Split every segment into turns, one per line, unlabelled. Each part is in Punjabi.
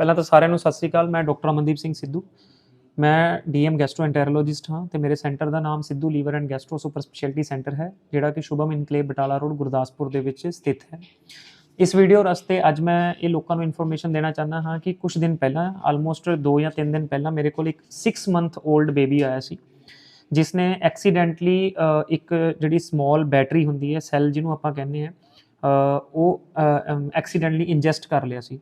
ਪਹਿਲਾਂ ਤਾਂ ਸਾਰਿਆਂ ਨੂੰ ਸਤਿ ਸ੍ਰੀ ਅਕਾਲ, ਮੈਂ ਡਾਕਟਰ ਅਮਨਦੀਪ ਸਿੰਘ ਸਿੱਧੂ। ਮੈਂ ਡੀਐਮ ਗੈਸਟ੍ਰੋਐਂਟਰੋਲੋਜਿਸਟ ਹਾਂ ਤੇ ਮੇਰੇ ਸੈਂਟਰ ਦਾ ਨਾਮ Sidhu liver and gastro super speciality centre ਹੈ, ਜਿਹੜਾ ਕਿ ਸ਼ੁਭਮ ਇਨਕਲੇਵ ਬਟਾਲਾ ਰੋਡ, ਗੁਰਦਾਸਪੁਰ ਦੇ ਵਿੱਚ ਸਥਿਤ ਹੈ। ਇਸ ਵੀਡੀਓ ਰਸਤੇ ਅੱਜ ਮੈਂ ਇਹ ਲੋਕਾਂ ਨੂੰ ਇਨਫੋਰਮੇਸ਼ਨ ਦੇਣਾ ਚਾਹੁੰਦਾ ਹਾਂ ਕਿ ਕੁਝ ਦਿਨ ਪਹਿਲਾਂ ਆਲਮੋਸਟ 2 ਜਾਂ 3 ਦਿਨ ਪਹਿਲਾਂ ਮੇਰੇ ਕੋਲ ਇੱਕ 6 ਮੰਥ 올ਡ ਬੇਬੀ ਆਇਆ ਸੀ ਜਿਸ ਨੇ ਐਕਸੀਡੈਂਟਲੀ ਇੱਕ ਜਿਹੜੀ ਸਮਾਲ ਬੈਟਰੀ ਹੁੰਦੀ ਹੈ ਸੈੱਲ ਜਿਹਨੂੰ ਆਪਾਂ ਕਹਿੰਦੇ ਆ ਉਹ ਐਕਸੀਡੈਂਟਲੀ ਇੰਜੈਸਟ ਕਰ ਲਿਆ ਸੀ।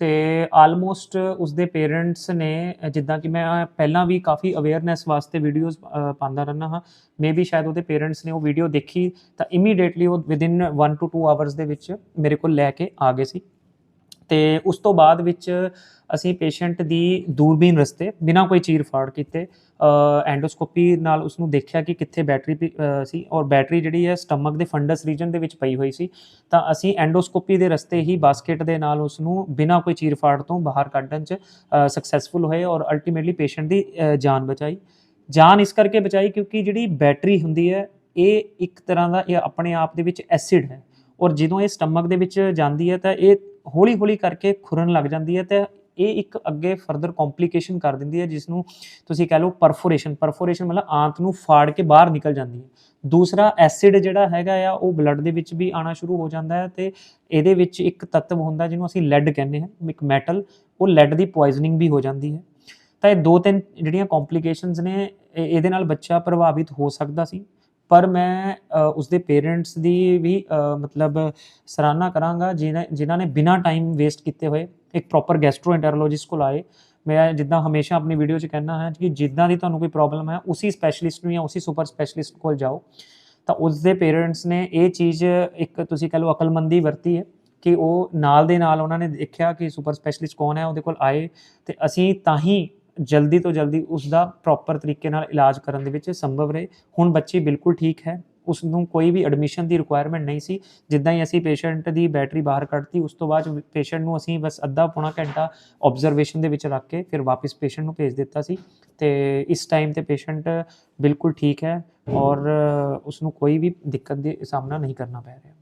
ਤੇ ਆਲਮੋਸਟ ਉਸਦੇ ਪੇਰੈਂਟਸ ਨੇ ਜਿੱਦਾਂ ਕਿ ਮੈਂ ਪਹਿਲਾਂ ਵੀ ਕਾਫੀ ਅਵੇਅਰਨੈਸ ਵਾਸਤੇ ਵੀਡੀਓਜ਼ ਪਾਉਂਦਾ ਰਹਿੰਦਾ ਹਾਂ। ਮੇਬੀ ਸ਼ਾਇਦ ਉਹਦੇ ਪੇਰੈਂਟਸ ਨੇ ਉਹ ਵੀਡੀਓ ਦੇਖੀ ਤਾਂ ਇਮੀਡੀਏਟਲੀ ਉਹ ਵਿਦਿਨ 1 ਟੂ 2 ਆਵਰਸ ਦੇ ਵਿੱਚ ਮੇਰੇ ਕੋਲ ਲੈ ਕੇ ਆ ਗਏ ਸੀ। ਤੇ ਉਸ ਤੋਂ ਬਾਅਦ ਵਿੱਚ ਅਸੀਂ ਪੇਸ਼ੈਂਟ ਦੀ ਦੂਰਬੀਨ ਰਸਤੇ ਬਿਨਾਂ ਕੋਈ ਚੀਰ ਫਾੜ ਕੀਤੇ ਐਂਡੋਸਕੋਪੀ ਨਾਲ ਉਸ ਨੂੰ ਦੇਖਿਆ ਕਿ ਕਿੱਥੇ ਬੈਟਰੀ ਪਈ- ਸੀ ਔਰ ਬੈਟਰੀ ਜਿਹੜੀ ਹੈ ਸਟਮਕ ਦੇ ਫੰਡਸ ਰੀਜਨ ਦੇ ਵਿੱਚ ਪਈ ਹੋਈ ਸੀ। ਤਾਂ ਅਸੀਂ ਐਂਡੋਸਕੋਪੀ ਦੇ ਰਸਤੇ ਹੀ ਬਾਸਕਟ ਦੇ ਨਾਲ ਉਸ ਨੂੰ ਬਿਨਾਂ ਕੋਈ ਚੀਰ ਫਾੜ ਤੋਂ ਬਾਹਰ ਕੱਢਣ 'ਚ ਸਕਸੈਸਫੁਲ ਹੋਏ ਔਰ ਅਲਟੀਮੇਟਲੀ ਪੇਸ਼ੈਂਟ ਦੀ ਜਾਨ ਬਚਾਈ। ਜਾਨ ਇਸ ਕਰਕੇ ਬਚਾਈ ਕਿਉਂਕਿ ਜਿਹੜੀ ਬੈਟਰੀ ਹੁੰਦੀ ਹੈ, ਇਹ ਇੱਕ ਤਰ੍ਹਾਂ ਦਾ ਇਹ ਆਪਣੇ ਆਪ ਦੇ ਵਿੱਚ ਐਸਿਡ ਹੈ। ਔਰ ਜਦੋਂ ਇਹ ਸਟਮਕ ਦੇ ਵਿੱਚ ਜਾਂਦੀ ਹੈ ਤਾਂ ਇਹ ਹੌਲੀ ਹੌਲੀ ਕਰਕੇ ਖੁਰਨ ਲੱਗ ਜਾਂਦੀ ਹੈ ਤੇ ਇਹ ਇੱਕ ਅੱਗੇ ਫਰਦਰ ਕੰਪਲਿਕੇਸ਼ਨ ਕਰ ਦਿੰਦੀ ਹੈ ਜਿਸ ਨੂੰ ਤੁਸੀਂ ਕਹਿ ਲਓ ਪਰਫੋਰੇਸ਼ਨ ਪਰਫੋਰੇਸ਼ਨ ਮਤਲਬ ਆਂਤ ਨੂੰ ਫਾੜ ਕੇ ਬਾਹਰ ਨਿਕਲ ਜਾਂਦੀ ਹੈ। ਦੂਸਰਾ ਐਸਿਡ ਜਿਹੜਾ ਹੈਗਾ ਆ, ਉਹ ਬਲੱਡ ਦੇ ਵਿੱਚ ਵੀ ਆਣਾ ਸ਼ੁਰੂ ਹੋ ਜਾਂਦਾ ਹੈ ਤੇ ਇਹਦੇ ਵਿੱਚ ਇੱਕ ਤੱਤਵ ਹੁੰਦਾ ਜਿਹਨੂੰ ਅਸੀਂ ਲੈਡ ਕਹਿੰਦੇ ਹਾਂ, ਇੱਕ ਮੈਟਲ ਉਹ ਲੈਡ ਦੀ ਪੋਇਜ਼ਨਿੰਗ ਵੀ ਹੋ ਜਾਂਦੀ ਹੈ। ਤਾਂ ਇਹ ਦੋ ਤਿੰਨ ਜਿਹੜੀਆਂ ਕੰਪਲਿਕੇਸ਼ਨਸ ਨੇ ਇਹਦੇ ਨਾਲ ਬੱਚਾ ਪ੍ਰਭਾਵਿਤ ਹੋ ਸਕਦਾ ਸੀ। ਪਰ ਮੈਂ ਉਸਦੇ ਪੇਰੈਂਟਸ ਦੀ ਵੀ ਮਤਲਬ ਸਰਾਹਨਾ ਕਰਾਂਗਾ, ਜਿਨ੍ਹਾਂ ਜਿਨ੍ਹਾਂ ਨੇ ਬਿਨਾਂ ਟਾਈਮ ਵੇਸਟ ਕੀਤੇ ਹੋਏ ਇੱਕ ਪ੍ਰੋਪਰ ਗੈਸਟ੍ਰੋਐਂਟਰੋਲੋਜਿਸਟ ਕੋਲ ਆਏ। ਮੈਂ ਜਿੱਦਾਂ ਹਮੇਸ਼ਾ ਆਪਣੀ ਵੀਡੀਓ 'ਚ ਕਹਿਣਾ ਹੈ ਕਿ ਜਿੱਦਾਂ ਦੀ ਤੁਹਾਨੂੰ ਕੋਈ ਪ੍ਰੋਬਲਮ ਹੈ, ਉਸੇ ਸਪੈਸ਼ਲਿਸਟ ਨੂੰ ਜਾਂ ਉਸੇ ਸੁਪਰ ਸਪੈਸ਼ਲਿਸਟ ਕੋਲ ਜਾਓ। ਤਾਂ ਉਸਦੇ ਪੇਰੈਂਟਸ ਨੇ ਇਹ ਚੀਜ਼ ਇੱਕ ਤੁਸੀਂ ਕਹ ਲਓ ਅਕਲਮੰਦੀ ਵਰਤੀ ਹੈ ਕਿ ਉਹ ਨਾਲ ਦੇ ਨਾਲ ਉਹਨਾਂ ਨੇ ਦੇਖਿਆ ਕਿ ਸੁਪਰ ਸਪੈਸ਼ਲਿਸਟ ਕੌਣ ਹੈ, ਉਹਦੇ ਕੋਲ ਆਏ ਤੇ ਅਸੀਂ ਤਾਂ ਹੀ ਜਲਦੀ ਤੋਂ ਜਲਦੀ ਉਸ ਦਾ ਪ੍ਰੋਪਰ ਤਰੀਕੇ ਨਾਲ ਇਲਾਜ ਕਰਨ ਦੇ ਵਿੱਚ ਸੰਭਵ ਰਹੇ। ਹੁਣ ਬੱਚੀ ਬਿਲਕੁਲ ਠੀਕ ਹੈ। ਉਸ ਨੂੰ ਕੋਈ ਵੀ ਐਡਮਿਸ਼ਨ ਦੀ ਰਿਕੁਆਇਰਮੈਂਟ ਨਹੀਂ ਸੀ। ਜਿੱਦਾਂ ਹੀ ਅਸੀਂ ਪੇਸ਼ੈਂਟ ਦੀ ਬੈਟਰੀ ਬਾਹਰ ਕੱਢਤੀ, ਉਸ ਤੋਂ ਬਾਅਦ ਪੇਸ਼ੈਂਟ ਨੂੰ ਅਸੀਂ ਬਸ ਅੱਧਾ ਪੌਣਾ ਘੰਟਾ ਆਬਜ਼ਰਵੇਸ਼ਨ ਦੇ ਵਿੱਚ ਰੱਖ ਕੇ ਫਿਰ ਵਾਪਸ ਪੇਸ਼ੈਂਟ ਨੂੰ ਭੇਜ ਦਿੱਤਾ ਸੀ। ਤੇ ਇਸ ਟਾਈਮ ਤੇ ਪੇਸ਼ੈਂਟ ਬਿਲਕੁਲ ਠੀਕ ਹੈ ਔਰ ਉਸ ਨੂੰ ਕੋਈ ਵੀ ਦਿੱਕਤ ਦਾ ਸਾਹਮਣਾ ਨਹੀਂ ਕਰਨਾ ਪੈ ਰਿਹਾ।